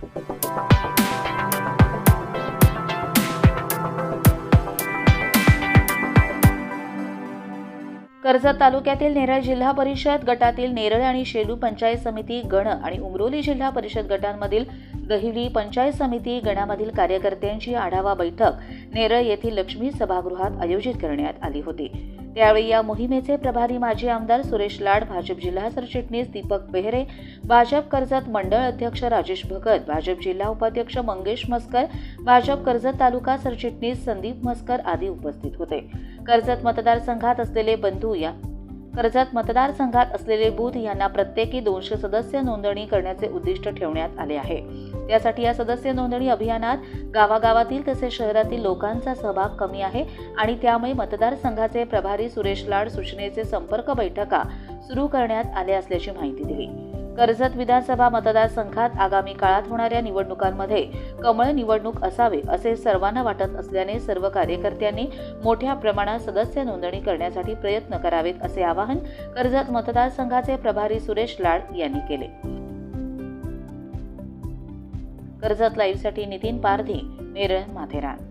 कर्जत तालुक्यातील नेरळ जिल्हा परिषद गटातील नेरळ आणि शेलू पंचायत समिती गण आणि उमरोली जिल्हा परिषद गटांमधील दहिवली पंचायत समिती गणामधील कार्यकर्त्यांची आढावा बैठक नेरळ येथील लक्ष्मी सभागृहात आयोजित करण्यात आली होती. त्यावेळी या मोहिमेचे प्रभारी माजी आमदार सुरेश लाड भाजप जिल्हा सरचिटणीस दीपक बेहरे भाजप कर्जत मंडळ अध्यक्ष राजेश भगत भाजप जिल्हा उपाध्यक्ष मंगेश मस्कर भाजप कर्जत तालुका सरचिटणीस संदीप मस्कर आदी उपस्थित होते. कर्जत मतदारसंघात असलेले बंधू या कर्जत मतदारसंघात असलेले बूथ यांना प्रत्येकी दोनशे सदस्य नोंदणी करण्याचे उद्दिष्ट ठेवण्यात आले आहे. त्यासाठी या सदस्य नोंदणी अभियानात गावागावातील तसेच शहरातील लोकांचा सहभाग कमी आहे आणि त्यामुळे मतदारसंघाचे प्रभारी सुरेश लाड सूचनेचे संपर्क बैठका सुरू करण्यात आल्या असल्याची माहिती दिली. कर्जत विधानसभा मतदारसंघात आगामी काळात होणाऱ्या निवडणुकांमध्ये कमळ निवडणूक असावे असे सर्वांना वाटत असल्याने सर्व कार्यकर्त्यांनी मोठ्या प्रमाणात सदस्य नोंदणी करण्यासाठी प्रयत्न करावेत असे आवाहन कर्जत मतदारसंघाचे प्रभारी सुरेश लाड यांनी केले. कर्जत लाईव्हसाठी नितीन पारधी नेरळ माथेरान.